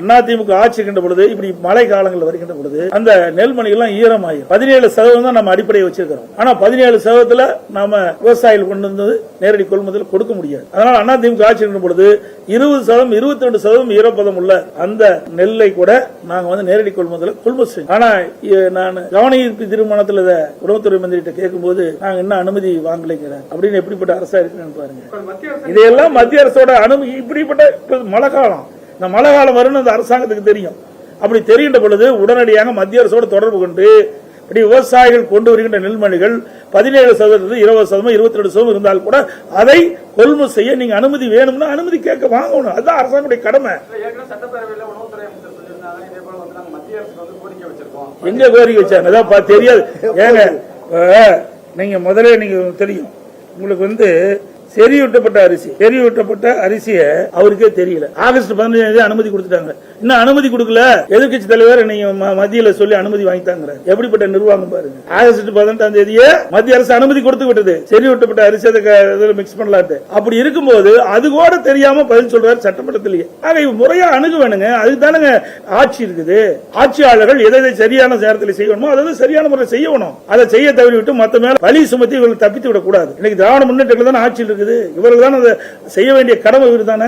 அதிமுக ஆட்சி இருக்கின்ற பொழுது இப்படி மழை காலங்கள் வருகின்ற பொழுது அந்த நெல்மணிகள் எல்லாம் ஈரமாயிரும் பதினேழு சதவீதம் தான் நம்ம அடிப்படையை வச்சிருக்கிறோம். ஆனா பதினேழு சதவீதத்துல நாம விவசாயிகள் கொண்டு வந்து நேரடி கொள்முதல் கொடுக்க முடியாது. அதனால அதிமுக ஆட்சி இருக்கின்ற பொழுது இருபது சதவீதம் இருபத்தி ரெண்டு சதவீதம் ஈரப்பதம் உள்ள அந்த நெல்லை கூட நாங்க வந்து நேரடி கொள்முதல் கொள்முதல் செய்யும் ஆனா நான் கவன ஈர்ப்பு திருமணத்துல இதை உணவுத்துறை மந்திரிட்ட கேட்கும்போது நாங்க இன்னும் அனுமதி வாங்கலைங்கிறேன் அப்படின்னு எப்படிப்பட்ட அரசா இருக்குன்னு பாருங்க. இதையெல்லாம் மத்திய அரசோட அனுமதி இப்படிப்பட்ட இப்ப மழை காலம். இந்த மழை காலம் வரும்னு அந்த அரசாங்கத்துக்கு தெரியும். அப்படி தெரிகின்ற பொழுது உடனடியாக மத்திய அரசோடு தொடர்பு கொண்டு இப்படி விவசாயிகள் கொண்டு வருகின்ற நெல்மணிகள் பதினேழு சதவீதம் இருபது சதவீதம் இருபத்தி ரெண்டு சதவீதம் இருந்தால் கூட அதை கொள்முதல் செய்ய நீங்க அனுமதி வேணும்னா அனுமதி கேட்க வாங்கணும். அதுதான் அரசாங்கத்துடைய கடமை. எங்க கோரிக்கை வச்சாங்க? அதான் பா- தெரியாது. ஏங்க நீங்க முதல்ல நீங்க தெரியும். உங்களுக்கு வந்து செறியூட்டப்பட்ட அரிசி. செறியூட்டப்பட்ட அரிசியை அவருக்கே தெரியல. ஆகஸ்ட் பதினஞ்சு அனுமதி கொடுத்துட்டாங்க. இன்னும் அனுமதி கொடுக்கல? எதிர்கட்சி தலைவர் நீங்க ம- மத்தியில சொல்லி அனுமதி வாங்கிட்டாங்க எப்படிப்பட்ட நிர்வாகம் பாருங்க. ஆகஸ்ட் பதினெட்டாம் தேதியே மத்திய அரசு அனுமதி கொடுத்து விட்டது. செறியூட்டப்பட்ட அரிசி அதை மிக்ஸ் பண்ணலாட்டு அப்படி இருக்கும்போது அது கூட தெரியாம பதில் சொல்றாரு சட்டமன்றத்திலேயே. ஆக இவ முறையா அணுக வேணுங்க அதுக்கு தானுங்க ஆட்சி இருக்குது. ஆட்சியாளர்கள் எதை எதை சரியான நேரத்தில் செய்யணுமோ அதை சரியான முறையில் செய்யணும். அதை செய்ய தவறிவிட்டு மத்த மேல பலி சுமத்தி இவர்கள் தப்பித்து விடக்கூடாது. இன்னைக்கு திராவிட முன்னேற்றங்கள் தானே ஆட்சியில் இருக்குது. இவர்கள் தான் அதை செய்ய வேண்டிய கடமை இவர் தானே